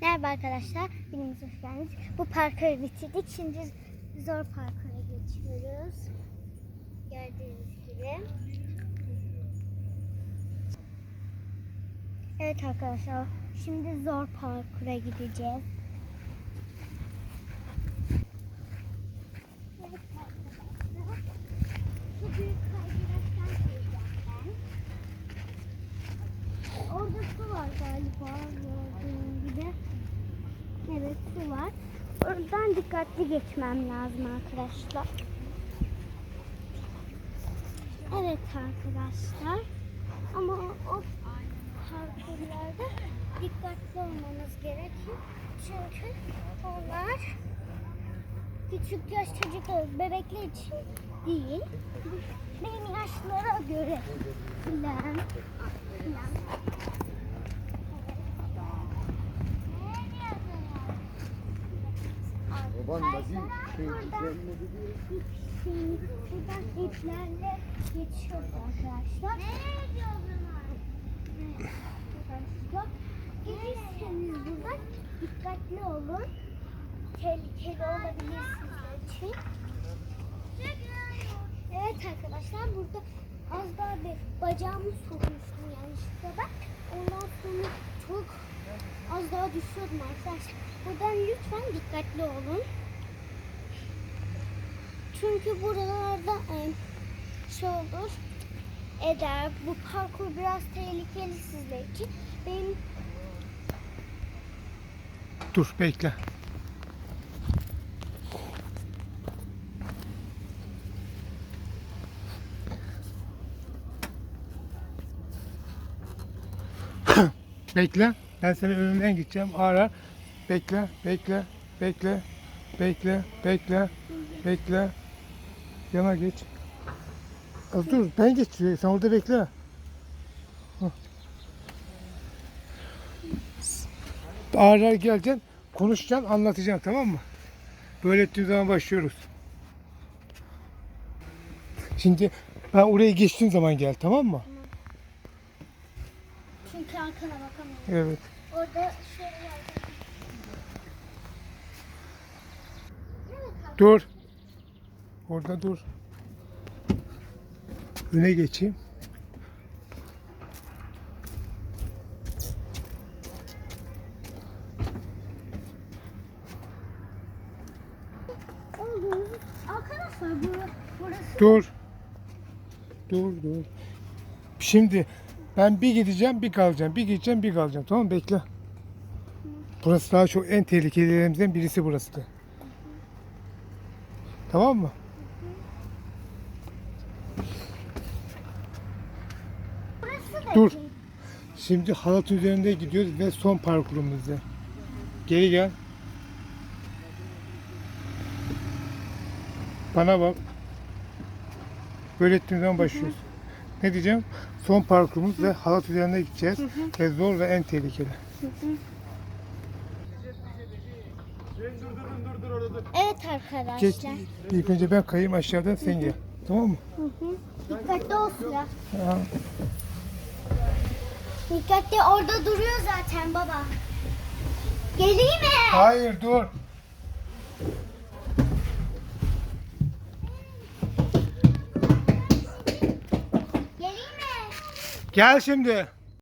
Merhaba arkadaşlar, birimiz hoş geldiniz. Bu parkuru bitirdik. Şimdi zor parkura geçiyoruz. Gördüğünüz gibi. Evet arkadaşlar, şimdi zor parkura gideceğiz. Evet arkadaşlar, bu büyük kaydıraktan kayacağım ben. Orada su var galiba gördüğün gibi. Evet su var. Oradan dikkatli geçmem lazım arkadaşlar. Evet arkadaşlar. Ama o parkurlarda dikkatli olmamız gerekir. Çünkü onlar küçük yaş çocuklar, bebekler için değil. Benim yaşlara göre filan. Baban da bir şey Buradan, şimdi buradan iplerle geçiyoruz arkadaşlar. Nereye gidiyorsun? Arkadaşlar, gelirseniz buradan dikkatli olun. Tehlikeli olabilir sizler için. Evet arkadaşlar burada az daha bir bacağımı sokmuştum yanlışlıkla ben. Ondan sonra çok az daha düşüyordum arkadaşlar. Buradan lütfen dikkatli olun. Çünkü buralarda e, şey olur eder. Bu parkur biraz tehlikeli sizler için. Benim Dur bekle. bekle. Ben senin önünden gideceğim. Ara. Bekle, bekle, bekle, bekle, bekle, bekle. Yana geç. Az dur, ben geçiyorum. Sen orada bekle. Hah. Ağır geleceksin, konuşacaksın, anlatacaksın tamam mı? Böyle ettiğin zaman başlıyoruz. Şimdi ben oraya geçtiğim zaman gel tamam mı? Çünkü arkana bakamıyorum. Evet. Orada şöyle. Dur. Orada dur. Öne geçeyim. Arkadaşlar burası Dur. Dur dur. Şimdi ben bir gideceğim bir kalacağım. Bir gideceğim bir kalacağım. Tamam? Bekle. Burası daha çok en tehlikelilerimizden birisi burası. da. Tamam mı? Dur. Şimdi halat üzerinde gidiyoruz ve son parkurumuzda. Geri gel. Bana bak. Böyle ettiğim zaman başlıyoruz. Ne diyeceğim? Son parkurumuz ve halat üzerinde gideceğiz. Ve zor ve en tehlikeli. Evet Geç, arkadaşlar. ilk önce ben kayayım aşağıdan sen gel. Tamam mı? Hı hı. Dikkatli olsun ya. Ha. Dikkatli orada duruyor zaten baba. Geleyim mi? Hayır dur. Gel şimdi.